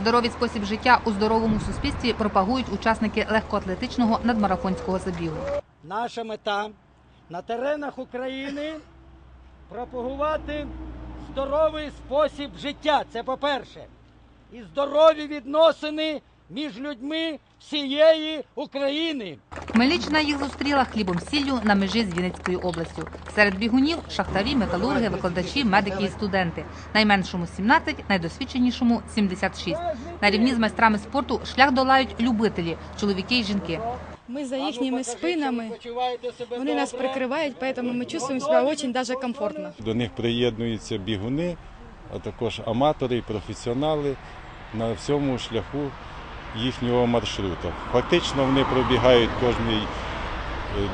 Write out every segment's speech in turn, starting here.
Здоровий спосіб життя у здоровому суспільстві пропагують учасники легкоатлетичного надмарафонського забігу. Наша мета на теренах України пропагувати здоровий спосіб життя. Це по-перше. І здорові відносини між людьми всієї України. Хмельниччина їх зустріла хлібом сіллю на межі з Вінницькою областю. Серед бігунів шахтарі, металурги, викладачі, медики і студенти. Найменшому 17, найдосвідченішому 76. На рівні з майстрами спорту шлях долають любителі, чоловіки і жінки. Ми за їхніми спинами. почуваєте себе Вони нас прикривають, тому ми чувствуємо себе дуже даже комфортно. До них приєднуються бігуни, а також аматори і професіонали на всьому шляху їхнього маршруту. Фактично вони пробігають кожен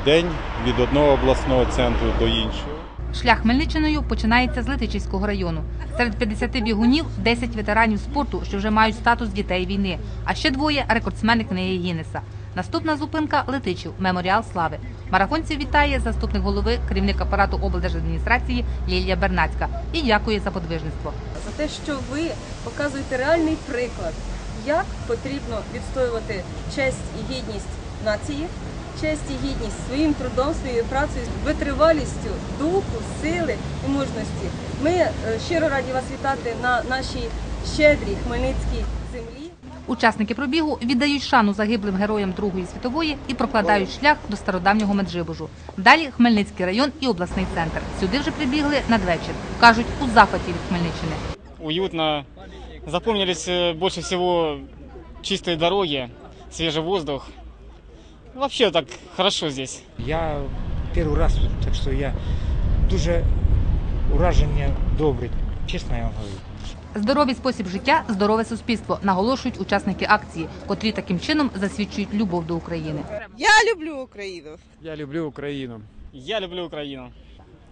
день від одного обласного центру до іншого. Шлях Хмельниччиною починається з Летичівського району. Серед 50 бігунів 10 ветеранів спорту, що вже мають статус дітей війни, а ще двоє рекордсмени книги Гіннеса. Наступна зупинка Летичів, меморіал слави. Марафонців вітає заступник голови, керівник апарату облдержадміністрації Лілія Бернацька і дякує за подвижництво. за те, що ви показуєте реальний приклад, як потрібно відстоювати честь і гідність нації, честь і гідність своїм трудом, своєю працею, витривалістю духу, сили і мужності. Ми е, щиро раді вас вітати на нашій щедрій хмельницькій землі. Учасники пробігу віддають шану загиблим героям Другої світової і прокладають шлях до стародавнього Меджибужу. Далі Хмельницький район і обласний центр. Сюди вже прибігли надвечір. кажуть, у захваті від Хмельниччини. уютно. Запомнились э, больше всего чистые дороги, свежий воздух. Вообще так хорошо здесь. Я перший раз так що я дуже ураження добре, чесно я вам говорю. Здоровий спосіб життя, здорове суспільство, наголошують учасники акції, котрі таким чином засвідчують любов до України. Я люблю Україну. Я люблю Україну. Я люблю Украину.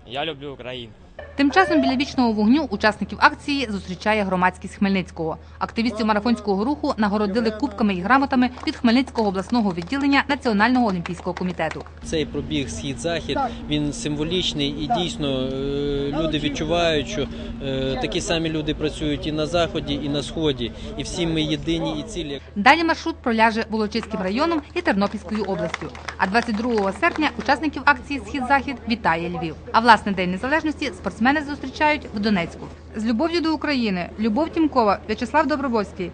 Я люблю Україну. Тим часом біля вічного вогню учасників акції зустрічає громадськість Хмельницького. Активістів марафонського руху нагородили кубками і грамотами від Хмельницького обласного відділення Національного олімпійського комітету. Цей пробіг схід-захід він символічний і дійсно е, люди відчувають, що е, такі самі люди працюють і на заході, і на сході, і всі ми єдині і цілі. Далі маршрут проляже Волочиським районом і Тернопільською областю. А 22 серпня учасників акції Схід-Захід вітає Львів. А власне День Незалежності спортсмени зустрічають в Донецьку. З любов'ю до України, Любов Тімкова, В'ячеслав Добровольський.